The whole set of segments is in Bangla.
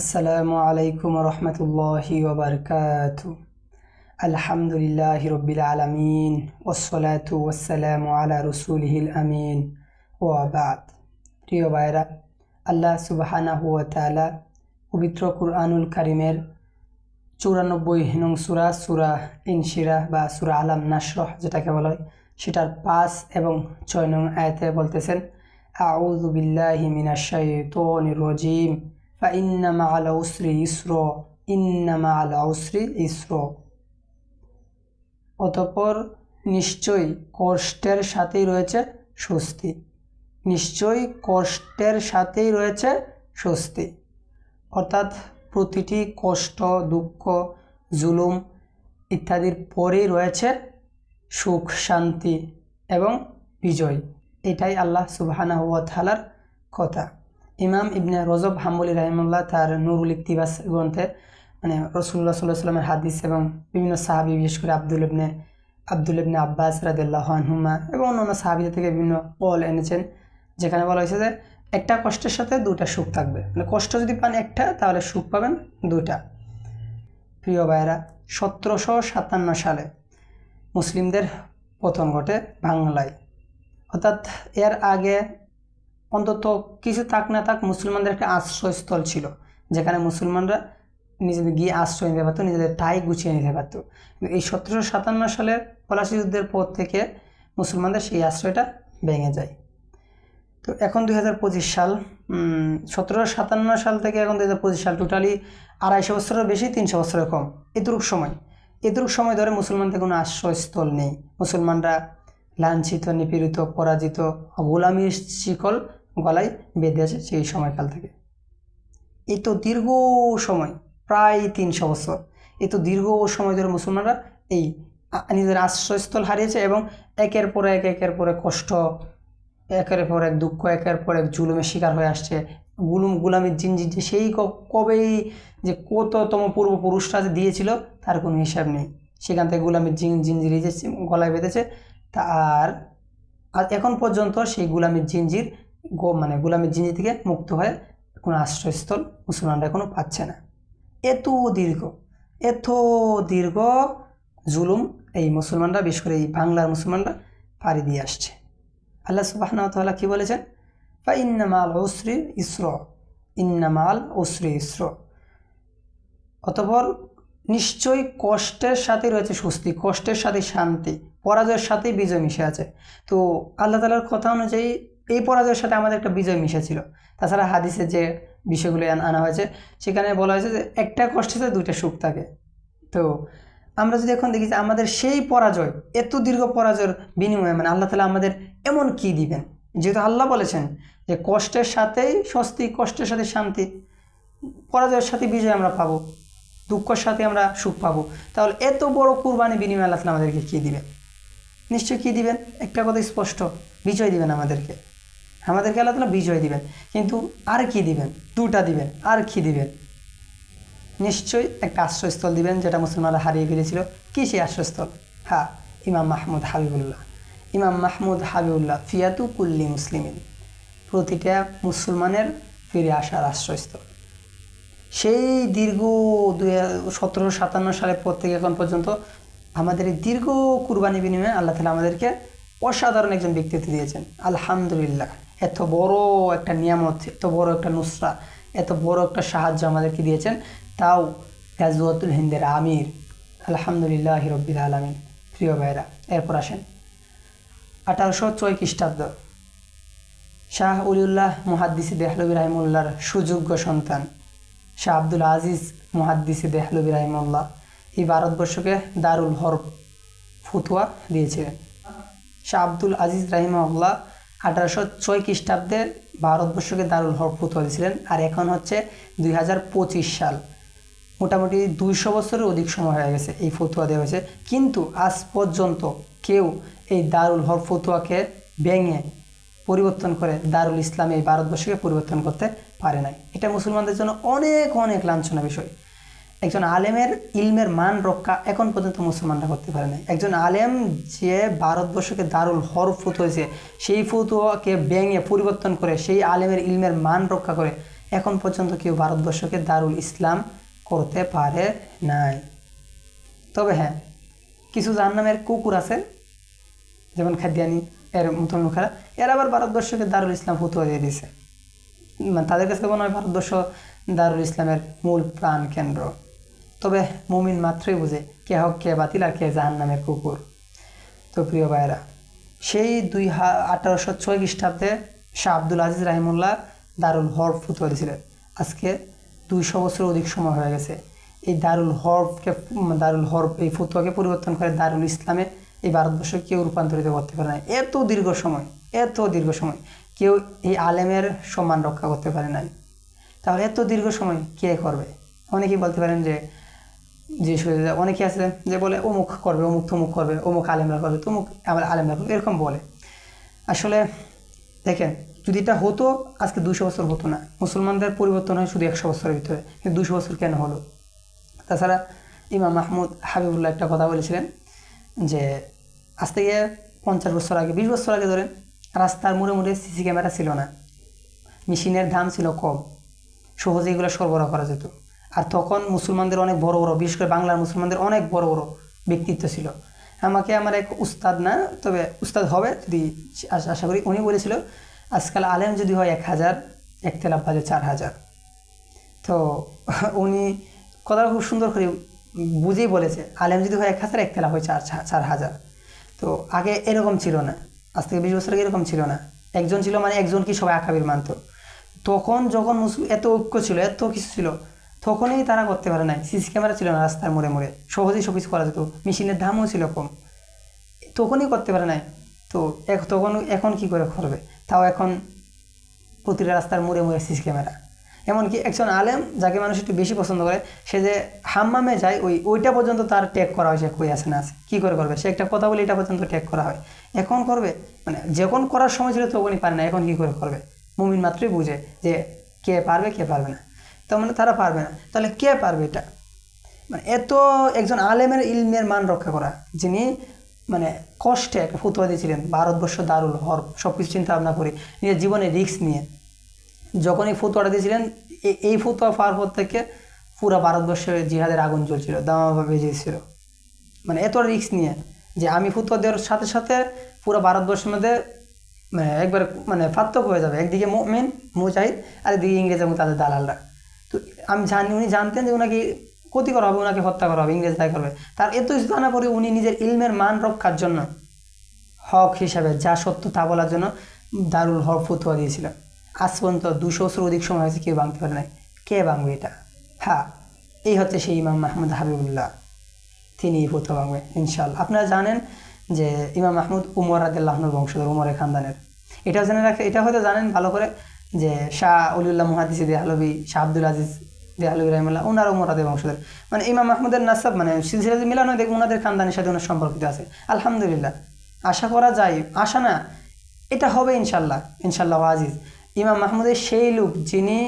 আসসালামু আলাইকুম রহমতুল্লাহি ওবরকাত আলহামদুলিল্লাহ রবিল আলমিন ওসলাতু ওসালাম আলা রসুলহিল আমিন ওয়াবাদ প্রিয় ভাইরা, আল্লাহ সুবাহানা হুয়া তালা পবিত্র কুরআনুল কারিমের চৌরানব্বই নং সুরা সুরা ইনশিরা বা সুরা আলাম নাসরহ যেটাকে বলা হয়, সেটার পাঁচ এবং ছয় নং আয়াতে বলতেছেন, আউযু বিল্লাহি মিনাশ শাইতানির রাজিম। ফাইন্না মাআল উসরি ইসরো ইন্না মাআল উসরি ইসরো অতঃপর নিশ্চয়ই কষ্টের সাথেই রয়েছে স্বস্তি। নিশ্চয়ই কষ্টের সাথেই রয়েছে স্বস্তি। অর্থাৎ প্রতিটি কষ্ট, দুঃখ, জুলুম ইত্যাদির পরেই রয়েছে সুখ, শান্তি এবং বিজয়। এটাই আল্লাহ সুবাহানা হুয়া তালার কথা। ইমাম ইবনে রজব হাম্বুলি রাহিমুল্লাহ তার নুরুল ইকতিবাস গ্রন্থে মানে রসুল্লাহ সাল্লাহ সাল্লামের হাদিস এবং বিভিন্ন সাহাবি, বিশেষ করে আব্দুল ইবনে আব্দুল ইবনে আব্বাস রাদিল্লাহ আনহুমা এবং অন্যান্য সাহাবিদের থেকে বিভিন্ন কল এনেছেন, যেখানে বলা হয়েছে যে একটা কষ্টের সাথে দুটা সুখ থাকবে। মানে কষ্ট যদি পান একটা, তাহলে সুখ পাবেন দুটা প্রিয় ভাইয়েরা, সতেরোশো সাতান্ন সালে মুসলিমদের পতন ঘটে বাংলায়। অর্থাৎ এর আগে অন্তত কিছু থাক না থাক মুসলমানদের একটা আশ্রয়স্থল ছিল, যেখানে মুসলমানরা নিজেদের গিয়ে আশ্রয় নিতে পারতো, নিজেদের টাই গুছিয়ে নিতে পারতো। এই সতেরোশো সাতান্ন সালের পলাশি যুদ্ধের পর থেকে মুসলমানদের সেই আশ্রয়টা ভেঙে যায়। তো এখন দুই হাজার পঁচিশ সাল সতেরোশো সাতান্ন সাল থেকে এখন দুই হাজার পঁচিশ সাল টোটালি আড়াইশো বছরের বেশি, তিনশো বছরের কম। এতটুক সময় এতটুক সময় ধরে মুসলমানদের কোনো আশ্রয়স্থল নেই। মুসলমানরা লাঞ্ছিত, নিপীড়িত, পরাজিত গোলামীর শিকল গলায় বেঁধে আছে সেই সময়কাল থেকে। এই তো দীর্ঘ সময়, প্রায় তিনশো বছর। এই তো দীর্ঘ সময় ধরে মুসলমানরা এই নিজের আশ্রয়স্থল হারিয়েছে এবং একের পর এক, একের পর এক কষ্ট, একের পর এক দুঃখ, একের পর এক জুলুমের শিকার হয়ে আসছে। গুলুম গুলামের জিনজি যে সেই কবেই যে কততম পূর্বপুরুষরা যে দিয়েছিল তার কোনো হিসাব নেই। সেখান থেকে গুলামের জিন জিনজিরি যে গলায় বেঁধেছে। তার আর এখন পর্যন্ত সেই গুলামের জিনজির গো মানে গোলামের জিনিস থেকে মুক্ত হয়ে কোনো আশ্রয়স্থল মুসলমানরা এখনও পাচ্ছে না। এত দীর্ঘ এত দীর্ঘ জুলুম এই মুসলমানরা, বিশেষ করে এই বাংলার মুসলমানরা পাড়ি দিয়ে আসছে। আল্লাহ সুবাহনা তাল্লাহ কী বলেছেন? বা ইন্নামাল ওসরি ইসর, ইন্নামাল ওসরি ইসর। অতপর নিশ্চয়ই কষ্টের সাথে রয়েছে স্বস্তি, কষ্টের সাথে শান্তি, পরাজয়ের সাথে বিজয় মিশে আছে। তো আল্লাহ তালার কথা অনুযায়ী এই পরাজয়ের সাথে আমাদের একটা বিজয় মিশে ছিল তাছাড়া হাদিসে যে বিষয়গুলো আনা হয়েছে, সেখানে বলা হয়েছে যে একটা কষ্টের সাথে দুইটা সুখ থাকে। তো আমরা যদি এখন দেখি যে আমাদের সেই পরাজয়, এত দীর্ঘ পরাজয়ের বিনিময়ে মানে আল্লাহ তালা আমাদের এমন কি দিবেন? যেহেতু আল্লাহ বলেছেন যে কষ্টের সাথেই স্বস্তি, কষ্টের সাথে শান্তি, পরাজয়ের সাথে বিজয় আমরা পাবো, দুঃখের সাথে আমরা সুখ পাবো। তাহলে এত বড় কুরবানি বিনিময় আল্লাহ তালা আমাদেরকে কী দিবেন? নিশ্চয়ই কী দিবেন? একটা কথা স্পষ্ট, বিজয় দিবেন আমাদেরকে। আমাদেরকে আল্লাহ তালা বিজয় দিবেন। কিন্তু আর কি দিবেন? দুটা দিবেন। আর কি দিবেন? নিশ্চয়ই একটা আশ্রয়স্থল দিবেন যেটা মুসলমানরা হারিয়ে ফেলেছিল। কী সেই আশ্রয়স্থল? হ্যাঁ ইমাম মাহমুদ হাবিবুল্লাহ। ইমাম মাহমুদ হাবিবুল্লাহ, ফিয়াতু কুল্লি মুসলিমিন। প্রতিটা মুসলমানের ফিরে আসার আশ্রয়স্থল। সেই দীর্ঘ দুই সতেরোশো সাতান্ন সালের পর থেকে এখন পর্যন্ত আমাদের এই দীর্ঘ কুরবানি বিনিময়ে আল্লাহ তালা আমাদেরকে অসাধারণ একজন ব্যক্তিত্ব দিয়েছেন। আলহামদুলিল্লাহ। এত বড় একটা নিয়ামত, এত বড় একটা নুসরা, এত বড় একটা সাহায্য আমাদেরকে দিয়েছেন, তাও গাজুয়াতুল হিন্দের আমির। আলহামদুলিল্লাহ রব্বিল আলমিন। প্রিয় ভাইরা এরপর আসেন। আঠারোশো ছয় খ্রিস্টাব্দ। শাহ উলিউল্লাহ মুহাদ্দিসি দেহলবি রাহিমুল্লাহর সুযোগ্য সন্তান। শাহ আব্দুল আজিজ মুহাদ্দিসি দেহলবি রাহিমুল্লাহ এই ভারতবর্ষকে দারুল হরফ, ফুতুয়া দিয়েছিলেন। শাহ আব্দুল আজিজ রাহিমউল্লাহ আঠারোশো ছয় খ্রিস্টাব্দে ভারতবর্ষকে দারুল হরফ ফুতুয়া দিয়েছিলেন আর এখন হচ্ছে দুই হাজার পঁচিশ সাল। মোটামুটি দুইশো বছরের অধিক সময় হয়ে গেছে এই ফতুয়া দেওয়া হয়েছে। কিন্তু আজ পর্যন্ত কেউ এই দারুল হর ফতুয়াকে ভেঙে পরিবর্তন করে দারুল ইসলাম এই ভারতবর্ষকে পরিবর্তন করতে পারে নাই। এটা মুসলমানদের জন্য অনেক অনেক লাঞ্ছনা বিষয়। একজন আলেমের ইলমের মান রক্ষা এখন পর্যন্ত মুসলমানরা করতে পারে নাই। একজন আলেম যে ভারতবর্ষকে দারুল হর ফুত হয়েছে, সেই ফুতুয়াকে ভেঙে পরিবর্তন করে, সেই আলেমের ইলমের মান রক্ষা করে এখন পর্যন্ত কেউ ভারতবর্ষকে দারুল ইসলাম করতে পারে নাই। তবে হ্যাঁ কিছু জাহান্নামের কুকুর আছে, যেমন খাদ্যানি, এর মতন লোকেরা, এরা আবার ভারতবর্ষকে দারুল ইসলাম ফতুয়া দিয়ে দিয়েছে। মানে তাদের কাছে মনে হয় ভারতবর্ষ দারুল ইসলামের মূল প্রাণ কেন্দ্র তবে মুমিন মাত্রই বুঝে কে হক, কে বাতিল আর কে জাহান নামের কুকুর। তো প্রিয় ভাইয়েরা, সেই দুই হা, আঠারোশো ছয় খ্রিস্টাব্দে শাহ আব্দুল আজিজ রাহিমুল্লাহ দারুল হরফ ফুতুয়া দিয়েছিলেন আজকে দুইশো বছর অধিক সময় হয়ে গেছে। এই দারুল হরফকে, দারুল হরফ, এই ফতুয়াকে পরিবর্তন করে দারুল ইসলামে এই ভারতবর্ষ কেউ রূপান্তরিত করতে পারে না। এত দীর্ঘ সময়, এত দীর্ঘ সময় কেউ এই আলেমের সম্মান রক্ষা করতে পারে নাই। তাহলে এত দীর্ঘ সময় কে করবে? অনেকেই বলতে পারেন যে যে সুবিধা অনেকে আছে যে বলে অমুক করবে, অমুক তমুক করবে, অমুক আলেমরা করবে, তমুক আবার আলেমরা করবে, এরকম বলে। আসলে দেখেন, যদি এটা হতো, আজকে দুশো বছর হতো না। মুসলমানদের পরিবর্তন হয় শুধু একশো বছরের ভিতরে। কিন্তু দুশো বছর কেন হলো? তাছাড়া ইমাম মাহমুদ হাবিবুল্লাহ একটা কথা বলেছিলেন যে, আজ থেকে পঞ্চাশ বছর আগে, বিশ বছর আগে ধরেন, রাস্তার মোড়ে মোড়ে সিসি ক্যামেরা ছিল না। মেশিনের দাম ছিল কম। সহজে এগুলো সরবরাহ করা যেত। আর তখন মুসলমানদের অনেক বড় বড়, বিশেষ করে বাংলার মুসলমানদের অনেক বড় বড় ব্যক্তিত্ব ছিল। আমাকে আমার এক উস্তাদ না, তবে উস্তাদ হবে যদি আশা করি উনি বলেছিল, আজকাল আলেম যদি হয় এক হাজার, এক তেলাপ বাজে চার হাজার। তো উনি কথাটা খুব সুন্দর করে বুঝেই বলেছে, আলেম যদি হয় এক হাজার, এক তেলা হয় চার চার হাজার। তো আগে এরকম ছিল না, আজ থেকে বিশ বছর আগে এরকম ছিল না। একজন ছিল মানে একজন কি সবাই আকাবির মানত। তখন যখন মুসলিম এত ঐক্য ছিল, এত কিছু ছিল তখনই তারা করতে পারে নাই। সিসি ক্যামেরা ছিল না রাস্তার মোড়ে মোড়ে। সহজেই সব কিছু করা যেত। মেশিনের দামও ছিল কম। তখনই করতে পারে নাই। তো তখন এখন কি করে করবে? তাও এখন প্রতিটা রাস্তার মোড়ে মোড়ে সিসি ক্যামেরা। এমনকি একজন আলেম যাকে মানুষ একটু বেশি পছন্দ করে, সে যে হাম্মামে যায়, ওই ওইটা পর্যন্ত তার ট্যাগ করা হয় সে কই আছে, না আছে। কী করে করবে? সে একটা কথা বলে এটা পর্যন্ত ট্যাগ করা হয়। এখন করবে? মানে যখন করার সময় ছিল তখনই পারে না। এখন কী করে করবে? মুমিন মাত্রই বুঝে যে কে পারবে কে পারবে না। তার মানে তারা পারবে না। তাহলে কে পারবে এটা? মানে এত একজন আলেমের ইলমের মান রক্ষা করা, যিনি মানে কষ্টে একটা ফতুয়া দিয়েছিলেন, ভারতবর্ষ দারুল হর সব কিছু চিন্তা ভাবনা করে, নিজের জীবনে রিস্ক নিয়ে। যখন এই ফতুয়াটা দিয়েছিলেন এই- ফতুয়া পাওয়ার পর থেকে পুরো ভারতবর্ষে জিহাদের আগুন জ্বলছিল, দামাভাবে বেজেছিল মানে এত রিস্ক নিয়ে যে আমি ফতুয়া দেওয়ার সাথে সাথে পুরো ভারতবর্ষের মধ্যে মানে একবার মানে পার্থক্য হয়ে যাবে। একদিকে মেন মুজাহিদ আর একদিকে ইংরেজ এবং তাদের দালালরা। তো আমি জানি, উনি জানতেন যে ওনাকে ক্ষতি করা হবে ওনাকে হত্যা করা হবে ইংরেজ দায় করবে। তার এত জানা পরে উনি নিজের ইলমের মান রক্ষার জন্য হক হিসাবে যা সত্য তা বলার জন্য দারুল হক ফতুয়া দিয়েছিলেন। আজ পর্যন্ত দুশো বছর অধিক সময় হয়েছে, কেউ ভাঙতে পারে নাই। কে ভাঙবে এটা? হ্যাঁ এই হচ্ছে সেই ইমাম মাহমুদ হাবিবুল্লাহ। তিনি এই ফতুয়া ভাঙবে ইনশাল্লাহ আপনারা জানেন যে ইমাম মাহমুদ উমর আদাল্লাহনুর বংশধর উমরের খানদানের। এটাও জেনে রাখে, এটা হয়তো জানেন ভালো করে যে শাহ অলিউল্লাহ মুহাদিসি দেহালবি শাহ আব্দুল আজিজ দেহালবি রহমুল্লাহ ওনার উমরাদের বংশধর। মানে ইমাম মাহমুদের নাসাব মানে সিলসিলা মিলানো দেখুন ওনাদের খানদানের সাথে ওনার সম্পর্কিত আছে। আলহামদুলিল্লাহ। আশা করা যায়, আশা না, এটা হবে ইনশাল্লাহ ইনশাল্লাহ আজিজ। ইমাম মাহমুদের সেই লোক যিনি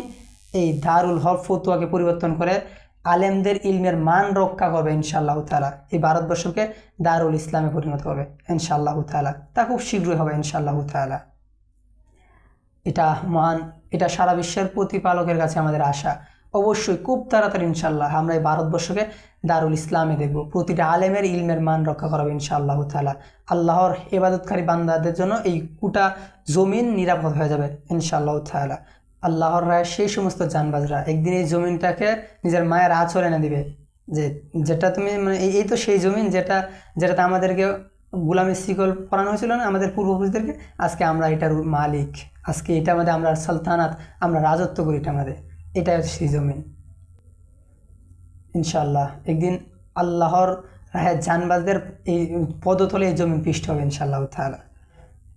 এই দারুল হক ফতুয়াকে পরিবর্তন করে আলেমদের ইলমের মান রক্ষা করবে ইনশাআল্লাহ তালা এই ভারতবর্ষকে দারুল ইসলামে পরিণত হবে ইনশাআল্লাহ তালা তা খুব শীঘ্রই হবে ইনশাআল্লাহ তালা এটা মহান, এটা সারা বিশ্বের প্রতিপালকের কাছে আমাদের আশা। অবশ্যই খুব তাড়াতাড়ি ইনশাল্লাহ আমরা এই ভারতবর্ষকে দারুল ইসলামে দেখব। প্রতিটা আলেমের ইলমের মান রক্ষা করাবে ইনশাআল্লাহ তালা আল্লাহর এবাদতকারী বান্দাদের জন্য এই কুটা জমিন নিরাপদ হয়ে যাবে ইনশাআল্লাহ তালা আল্লাহর রায় সেই সমস্ত জানবাজরা একদিন এই জমিনটাকে নিজের মায়ের আচর এনে দিবে। যে, যেটা তুমি মানে এই তো সেই জমিন যেটা, যেটাতে আমাদেরকে গুলামের শিকল পরানো হয়েছিল না আমাদের পূর্বপুরুষদেরকে? আজকে আমরা এটার মালিক। আজকে এটা আমাদের, আমরা সালতানাত, আমরা রাজত্ব করি এটা আমাদের। এটাই হচ্ছে সেই জমিন ইনশাল্লাহ একদিন আল্লাহর রাহের জানবাজদের এই পদতলে এই জমিন পৃষ্ঠ হবে ইনশাল্লাহ তাহলে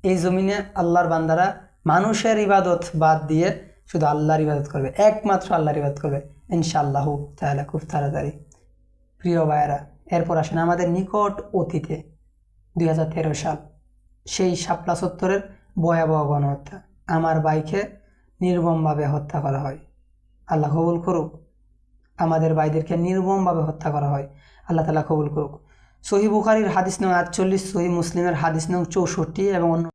এই জমিনে আল্লাহর বান্দারা মানুষের ইবাদত বাদ দিয়ে শুধু আল্লাহর ইবাদত করবে। একমাত্র আল্লাহর ইবাদত করবে। ইনশাআল্লাহ তাহলে খুব তাড়াতাড়ি। প্রিয় ভাইয়েরা, এরপর আসেন আমাদের নিকট অতীতে। দুই হাজার তেরো সাল। সেই শাপলা সত্তরের ভয়াবহ গণহত্যা। আমার বাইকে নির্মমভাবে হত্যা করা হয়। আল্লাহ কবুল করুক। আমাদের ভাইদেরকে নির্মমভাবে হত্যা করা হয়। আল্লাহ তালা কবুল করুক। সহি বুখারির হাদিস নং আটচল্লিশ, সহি মুসলিমের হাদিস নং চৌষট্টি এবং অন্য